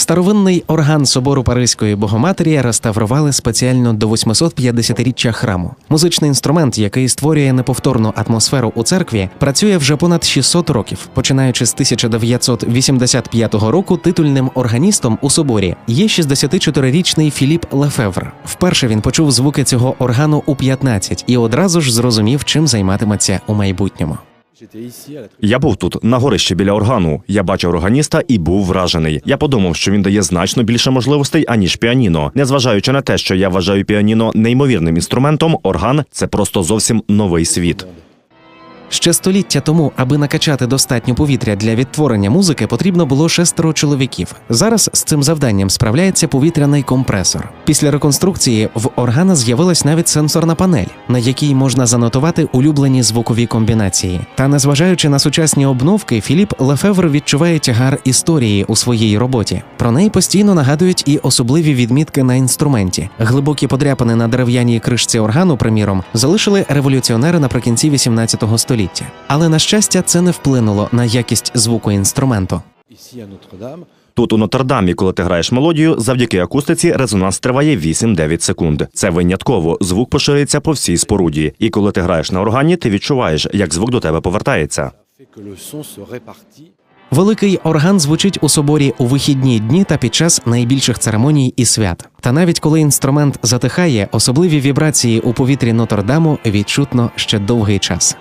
Старовинний орган собору Паризької Богоматері реставрували спеціально до 850-річчя храму. Музичний інструмент, який створює неповторну атмосферу у церкві, працює вже понад 600 років. Починаючи з 1985 року, титульним органістом у соборі є 64-річний Філіп Лефевр. Вперше він почув звуки цього органу у 15 і одразу ж зрозумів, чим займатиметься у майбутньому. Я був тут на горищі біля органу. Я бачив органіста і був вражений. Я подумав, що він дає значно більше можливостей аніж піаніно. Незважаючи на те, що я вважаю піаніно неймовірним інструментом, орган це просто зовсім новий світ. Ще століття тому, аби накачати достатньо повітря для відтворення музики, потрібно було шестеро чоловіків. Зараз з цим завданням справляється повітряний компресор. Після реконструкції в органа з'явилась навіть сенсорна панель, на якій можна занотувати улюблені звукові комбінації. Та незважаючи на сучасні обновки, Філіп Лефевр відчуває тягар історії у своїй роботі. Про неї постійно нагадують і особливі відмітки на інструменті. Глибокі подряпини на дерев'яній кришці органу, приміром, залишили революціонери наприкінці 18 століття. Але на щастя, це не вплинуло на якість звуку інструменту. Тут у Нотр-Дамі, коли ти граєш мелодію, завдяки акустиці резонанс триває 8-9 секунд. Це винятково. Звук поширюється по всій споруді. І коли ти граєш на органі, ти відчуваєш, як звук до тебе повертається. Великий орган звучить у соборі у вихідні дні та під час найбільших церемоній і свят. Та навіть коли інструмент затихає, особливі вібрації у повітрі Нотр-Даму відчутно ще довгий час.